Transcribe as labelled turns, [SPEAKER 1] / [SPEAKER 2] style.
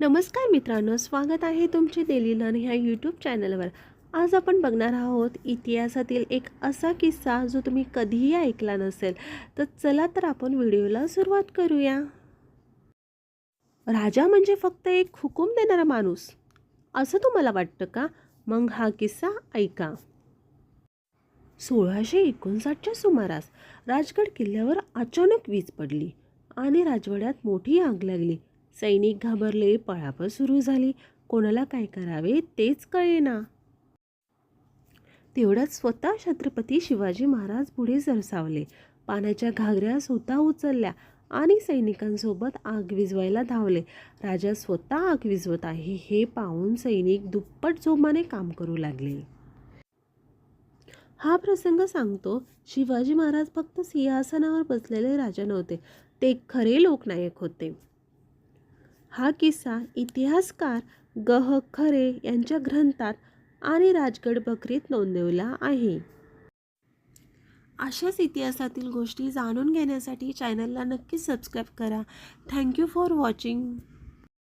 [SPEAKER 1] नमस्कार मित्रांनो स्वागत आहे तुमचे डेली लर्न ह्या यूट्यूब चॅनलवर आज आपण बघणार आहोत इतिहासातील एक असा किस्सा जो तुम्ही कधीही ऐकला नसेल. तर चला तर आपण व्हिडिओला सुरुवात करूया. राजा म्हणजे फक्त एक हुकूम देणारा माणूस. असं तुम्हाला वाटतं का? मग हा किस्सा ऐका. सोळाशे एकोणसाठच्या सुमारास राजगड किल्ल्यावर अचानक वीज पडली आणि राजवाड्यात मोठी आग लागली. सैनिक घाबरले पळापळ सुरू झाली. कोणाला काय करावे तेच कळेना. तेवढ्यात स्वतः छत्रपती शिवाजी महाराज पुढे सरसावले. पाण्याच्या घागऱ्या स्वतः उचलल्या आणि सैनिकांसोबत आग विजवायला धावले. राजा स्वतः आग विजवत आहे हे पाहून सैनिक दुप्पट जोमाने काम करू लागले. हा प्रसंग सांगतो शिवाजी महाराज फक्त सिंहासनावर बसलेले राजा नव्हते. ते खरे लोकनायक होते. हा किस्सा इतिहासकार गह खरे यांच्या ग्रंथात आणि राजगड बकरीत नोंदवला आहे. अशाच इतिहासातील गोष्टी जाणून घेण्यासाठी चॅनलला नक्की सबस्क्राईब करा. Thank you for watching